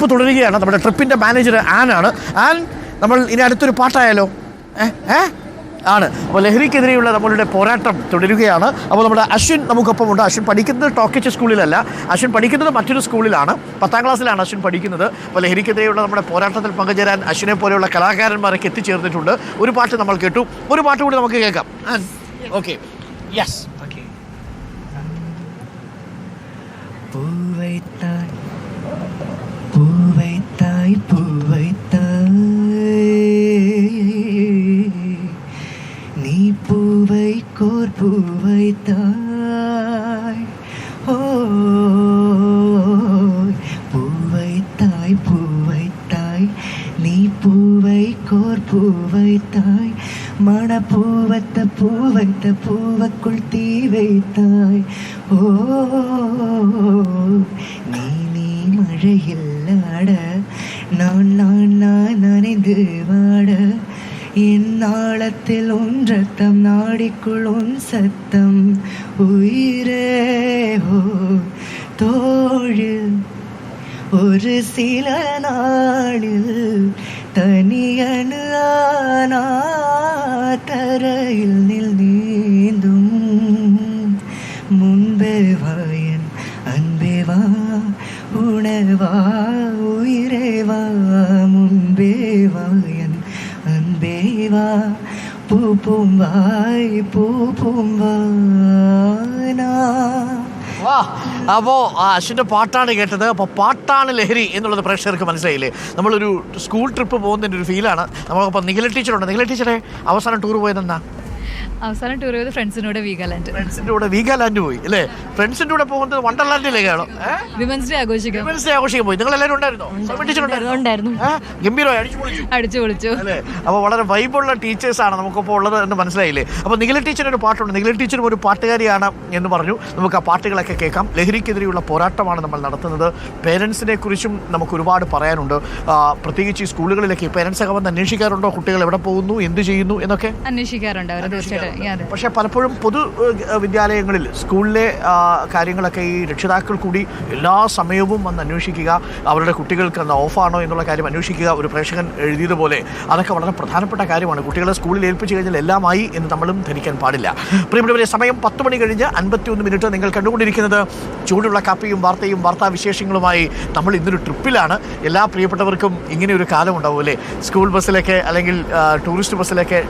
Trip തുടരുകയാണ്. നമ്മുടെ ട്രിപ്പിന്റെ manager ആനാണ് an നമ്മൾ ഇനി അടുത്തൊരു പാട്ടായാലോ? ഏ ആണ്. അപ്പോൾ ലഹരിക്കെതിരെയുള്ള നമ്മളുടെ പോരാട്ടം തുടരുകയാണ്. അപ്പോൾ നമ്മുടെ അശ്വിൻ നമുക്കൊപ്പം ഉണ്ട്. അശ്വിൻ പഠിക്കുന്നത് ടോക്കിച്ച് സ്കൂളിലല്ല. അശ്വിൻ പഠിക്കുന്നത് മറ്റൊരു സ്കൂളിലാണ്. പത്താം ക്ലാസ്സിലാണ് അശ്വിൻ പഠിക്കുന്നത്. അപ്പോൾ ലഹരിക്കെതിരെയുള്ള നമ്മുടെ പോരാട്ടത്തിൽ പങ്കുചേരാൻ അശ്വിനെ പോലെയുള്ള കലാകാരന്മാരൊക്കെ എത്തിച്ചേർന്നിട്ടുണ്ട്. ഒരു പാട്ട് നമ്മൾ കേട്ടു. ഒരു പാട്ട് കൂടി നമുക്ക് കേൾക്കാം. ഓക്കെ. യെസ് ഓക്കെ பூவை வைத்தாய் பூவைத்தாய் மண பூ வைத்த பூவக்குள் தீ வைத்தாய். ஓ நீ நீ மழையில் ஆட நான் நான் நான் நனைந்து வாட. என் நாளத்தில் உன் ரத்தம் நாடிக்குள் உன் சத்தம். உயிரே ஓ தோழு ஒரு சில நாளில் തനിയന് നിൽ നീന്തും. മുൻപേ വായൻ അൻപേ വാ ഉണവാ ഉയരവാ മുൻപേ വായൻ അൻപേവാ പൂപ്പും വായ് പൂപ്പും വാനാ വാ. അപ്പോൾ അശ്വിന്റെ പാട്ടാണ് കേട്ടത്. അപ്പോൾ പാട്ടാണ് ലഹരി എന്നുള്ളത് പ്രേക്ഷകർക്ക് മനസ്സിലായില്ലേ? നമ്മളൊരു സ്കൂൾ ട്രിപ്പ് പോകുന്നതിന്റെ ഒരു ഫീലാണ് നമ്മളപ്പോൾ നിഖില ടീച്ചറുണ്ട് നിഖില ടീച്ചറെ അവസാനം ടൂർ പോയതെന്നാ അവസാനം ടൂർ ചെയ്ത് ഫ്രണ്ട്സിനോട് വീഗാലാൻഡ് ഫ്രണ്ട്സിന്റെ കൂടെ വീഗാലാൻഡ് പോയി അല്ലേ? ഫ്രണ്ട്സിന്റെ കൂടെ പോകുന്നത് വണ്ടർലാൻഡിലേക്കാണോ വിമൻസ് ഡേ ആഘോഷിക്കാം. വിമൻസ് ഡേ ആഘോഷിക്കാൻ പോയി. നിങ്ങൾ എല്ലാവരും ഉണ്ടായിരുന്നോ. ഉണ്ടായിരുന്നോ? ഗംഭീരമായി അടിച്ചു പൊളിച്ചു. അടിച്ചു പൊളിച്ചു. അല്ലേ? അപ്പോൾ വളരെ വൈബുള്ള ടീച്ചേഴ്സാണ് നമുക്കിപ്പോൾ ഉള്ളത് എന്ന് മനസ്സിലായില്ലേ? അപ്പോൾ നിഖില ടീച്ചർ ഒരു പാട്ടുണ്ട്. നിഖില ടീച്ചറും ഒരു പാട്ടുകാരിയാണ് എന്ന് പറഞ്ഞു. നമുക്ക് ആ പാട്ടുകളൊക്കെ കേൾക്കാം. ലഹരിക്കെതിരെയുള്ള പോരാട്ടമാണ് നമ്മൾ നടത്തുന്നത്. പേരൻസിനെ കുറിച്ചും നമുക്ക് ഒരുപാട് പറയാനുണ്ട്. പ്രത്യേകിച്ച് ഈ സ്കൂളുകളിലൊക്കെ പേരൻസ് ഒക്കെ വന്ന് അന്വേഷിക്കാറുണ്ടോ? കുട്ടികൾ എവിടെ പോകുന്നു? എന്ത് ചെയ്യുന്നു? എന്നൊക്കെ? അന്വേഷിക്കാറുണ്ട് അവർ തീർച്ചയായിട്ടും. പക്ഷേ പലപ്പോഴും പൊതു വിദ്യാലയങ്ങളിൽ സ്കൂളിലെ കാര്യങ്ങളൊക്കെ ഈ രക്ഷിതാക്കൾ കൂടി എല്ലാ സമയവും വന്ന് അന്വേഷിക്കുക അവരുടെ കുട്ടികൾക്ക് അന്ന് ഓഫാണോ എന്നുള്ള കാര്യം അന്വേഷിക്കുക ഒരു പ്രേക്ഷകൻ എഴുതിയതുപോലെ അതൊക്കെ വളരെ പ്രധാനപ്പെട്ട കാര്യമാണ്. കുട്ടികളെ സ്കൂളിൽ ഏൽപ്പിച്ചു കഴിഞ്ഞാൽ എല്ലാമായി എന്ന് നമ്മളും ധരിക്കാൻ പാടില്ല. പ്രിയപ്പെട്ടവരെ സമയം പത്ത് മണി കഴിഞ്ഞ് അൻപത്തിയൊന്ന് മിനിറ്റ് നിങ്ങൾ കണ്ടുകൊണ്ടിരിക്കുന്നത് ചൂടുള്ള കാപ്പിയും വാർത്തയും വാർത്താ വിശേഷങ്ങളുമായി നമ്മൾ ഇന്നൊരു ട്രിപ്പിലാണ്. എല്ലാ പ്രിയപ്പെട്ടവർക്കും ഇങ്ങനെ ഒരു കാലം ഉണ്ടാവും അല്ലേ? സ്കൂൾ ബസ്സിലൊക്കെ അല്ലെങ്കിൽ ടൂറിസ്റ്റ് ബസ്സിലൊക്കെ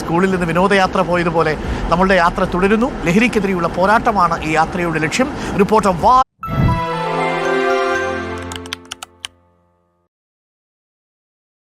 സ്കൂളിൽ നിന്ന് വിനോദയാത്ര പോയതുപോലെ നമ്മളുടെ യാത്ര തുടരുന്നു. ലഹരിക്കെതിരെയുള്ള പോരാട്ടമാണ് ഈ യാത്രയുടെ ലക്ഷ്യം. റിപ്പോർട്ടർ വാ